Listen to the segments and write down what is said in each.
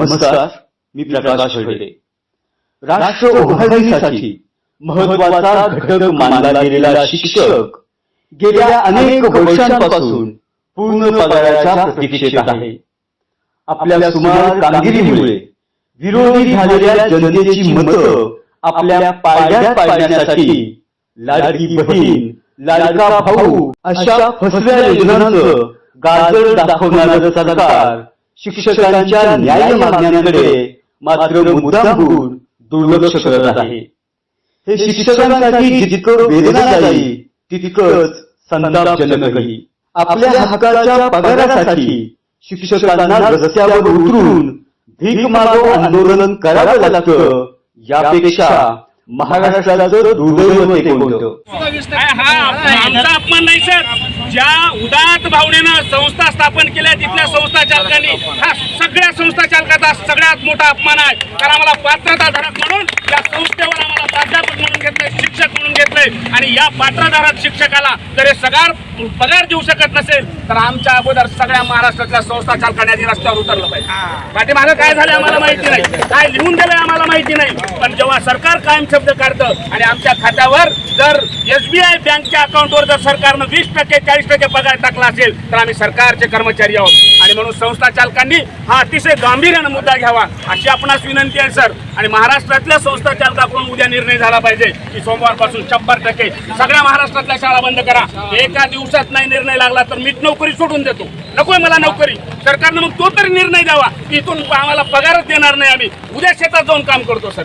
नमस्कार मी प्रकाश हळदे राष्ट्र उभारणीसाठी महत्त्वाचा घटक मानला गेलेला शिक्षक गेल्या अनेक वर्षांपासून पूर्ण पगाराच्या प्रतीक्षेत आहे. आपल्या सुमार कामगिरीमुळे विरोधी झालेल्या जनतेची मतं आपल्या पारड्यात पाडण्यासाठी लाडकी बहीण लाडका भाऊ अशा फसव्या योजनांचं गाजर दाखवणारं सरकार शिक्षकांच्या न्याय मागण्यांकडे मात्र मुद्दामहून दुर्लक्ष करत आहे. हे शिक्षकांसाठी जितकं वेदनादायी तितकंच संतापजनकही. आपल्या हक्काच्या पगारासाठी शिक्षकांना रस्त्यावर उतरून भीक मागो आंदोलन करावं लागतं यापेक्षा महाराष्ट्राचं दुर्दैव ते कोणतं? हा हा आमचा अपमान नाही सर. ज्या उदात भावनेनं संस्था स्थापन केल्या तिथल्या संस्था चालकांनी हा सगळ्या संस्था चालकाचा सगळ्यात मोठा अपमान आहे. कारण आम्हाला पात्रताधारक म्हणून या संस्थेवर आम्हाला प्राध्यापक म्हणून घेतलंय शिक्षक म्हणून घेतलंय. आणि या पात्रधारक शिक्षकाला जर हे सगार पगार देऊ शकत नसेल तर आमच्या अगोदर सगळ्या महाराष्ट्रातल्या संस्था चालकांनी रस्त्यावर उतरलं पाहिजे. पाठीमागं काय झालं आम्हाला माहिती नाही. काय लिहून दिलंय आम्हाला माहिती नाही. पण जेव्हा सरकार कायम शब्द काढतं आणि आमच्या खात्यावर जर एसबीआय बँकच्या अकाउंटवर जर सरकारनं वीस टक्के चाळीस टक्के पगार टाकला असेल तर आम्ही सरकारचे कर्मचारी आहोत. आणि म्हणून संस्था चालकांनी हा अतिशय गांभीर्यानं मुद्दा घ्यावा अशी आपणास विनंती आहे सर. आणि महाराष्ट्रातल्या संस्था चालकाकडून उद्या निर्णय झाला पाहिजे की सोमवारपासून शंभर टक्के सगळ्या महाराष्ट्रातल्या शाळा बंद करा. एका दिवसात नाही निर्णय लागला तर मीच नोकरी सोडून देतो. नकोय मला नोकरी. सरकारनं मग तो तरी निर्णय द्यावा. की इथून आम्हाला पगारच देणार नाही आम्ही. उद्या शेतात जाऊन काम करतो सर.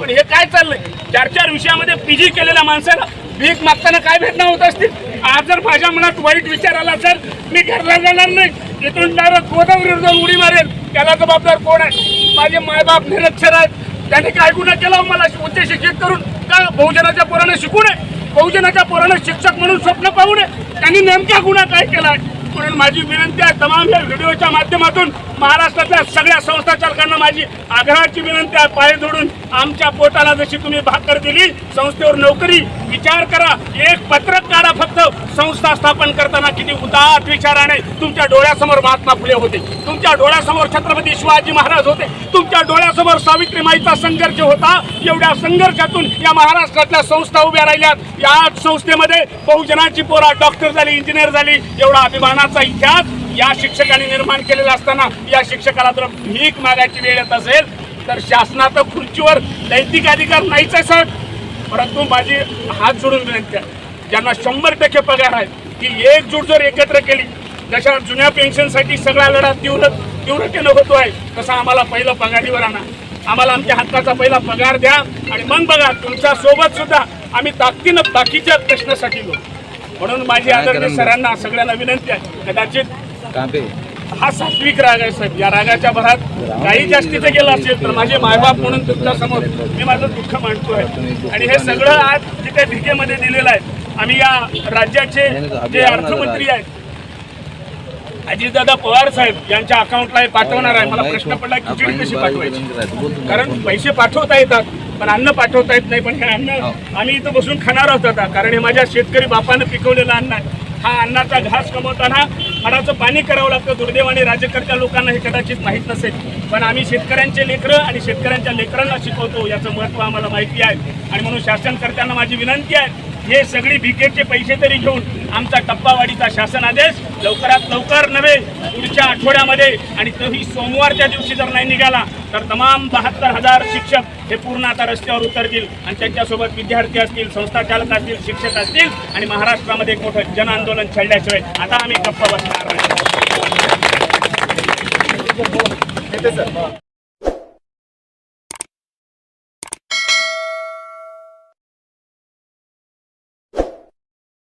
पण हे काय चाललंय? चार चार विषयामध्ये पीजी केलेल्या माणसाला भीक मागताना काय भेटणं होत असतील? आज जर माझ्या मनात वाईट विचार आला सर मी घरला जाणार नाही. इथून डायरेक्ट गोदावरीवर जाऊन उडी मारेल. त्याला जबाबदार कोण आहे? माझे मायबाप निरक्षर आहेत. त्यांनी काय गुन्हा केला हो मला? उच्च शिक्षित करून का बहुजनाच्या पोराने शिकू नये? बहुजनाच्या पोराने शिक्षक म्हणून स्वप्न पाहू नये? त्यांनी नेमका गुन्हा काय केला म्हणून माझी विनंती आहे तमाम या व्हिडिओच्या माध्यमातून महाराष्ट्रातल्या सगळ्या संस्था चालकांना माझी आग्रहाची विनंती आहे पाय जोडून आमच्या पोटाला जशी तुम्ही भाकर दिली संस्थेवर नोकरी विचार करा एक पत्रक काढा फक्त. संस्था स्थापन करताना किती उदात विचाराने तुमच्या डोळ्यासमोर महात्मा फुले होते. तुमच्या डोळ्यासमोर छत्रपती शिवाजी महाराज होते. तुमच्या डोळ्यासमोर सावित्रीमाईचा संघर्ष होता. एवढ्या संघर्षातून या महाराष्ट्रातल्या संस्था उभ्या राहिल्यात. याच संस्थेमध्ये बहुजनाची पोरा डॉक्टर झाली इंजिनियर झाली एवढा अभिमान शिक्षणाचा इतिहास या शिक्षकांनी निर्माण केलेला असताना या शिक्षकाला जर भीक मागायची वेळ येत असेल तर शासनाचा खुर्चीवर नैतिक अधिकार नाहीच आहे सर परंतु माझी हात जोडून विनंती आहे ज्यांना शंभर टक्के पगार आहेत ती एकजूट जर एकत्र केली जशा जुन्या पेन्शनसाठी सगळा लढा तीव्र तीव्रतेनं होतो आहे तसा आम्हाला पहिलं पगारीवर आणा. आम्हाला आमच्या हक्काचा पहिला पगार द्या आणि मग बघा तुमच्यासोबत सुद्धा आम्ही ताकदीनं बाकीच्या प्रश्नासाठी लोक म्हणून माझी आदरणीय सरांना सगळ्यांना विनंती आहे कदाचित हा सात्विक राग आहे साहेब. या रागाच्या भरात काही जास्तीचं गेलं असेल तर माझे मायबाप म्हणून तुमच्यासमोर मी माझं दुःख मांडतोय. आणि हे सगळं आज जे काही भिकेमध्ये दिलेलं आहे आम्ही या राज्याचे जे अर्थमंत्री आहेत अजितदादा पवार साहेब यांच्या अकाउंटला हे पाठवणार आहे. मला प्रश्न पडला खिचडी कशी पाठवायची? कारण पैसे पाठवता येतात. पण अन्न पाठवता येत नाही पण हे अन्न आम्ही इथं बसून खाणार आहोत आता. कारण हे माझ्या शेतकरी बापानं पिकवलेलं अन्न आहे. हा अन्नाचा घास कमवताना हाडाचं पाणी करावं लागतं. दुर्दैवाने राज्यकर्त्या लोकांना हे कदाचित माहीत नसेल. पण आम्ही शेतकऱ्यांचे लेकरं आणि शेतकऱ्यांच्या लेकरांना शिकवतो. याचं महत्त्व आम्हाला माहिती आहे. आणि म्हणून शासनकर्त्यांना माझी विनंती आहे हे सगळी भिकेचे पैसे तरी घेऊन आमचा टप्पावाडीचा शासन आदेश लवकरात लवकर नव्हे पुढच्या आठवड्यामध्ये. आणि तोही सोमवारच्या दिवशी जर नाही निघाला तर तमाम बहात्तर हजार शिक्षक हे पूर्ण आता रस्त्यावर उतरतील. आणि त्यांच्यासोबत विद्यार्थी असतील संस्था चालक असतील शिक्षक असतील. आणि महाराष्ट्रामध्ये एक मोठं जन आंदोलन छेडल्याशिवाय आता आम्ही गप्पा बसणार नाही.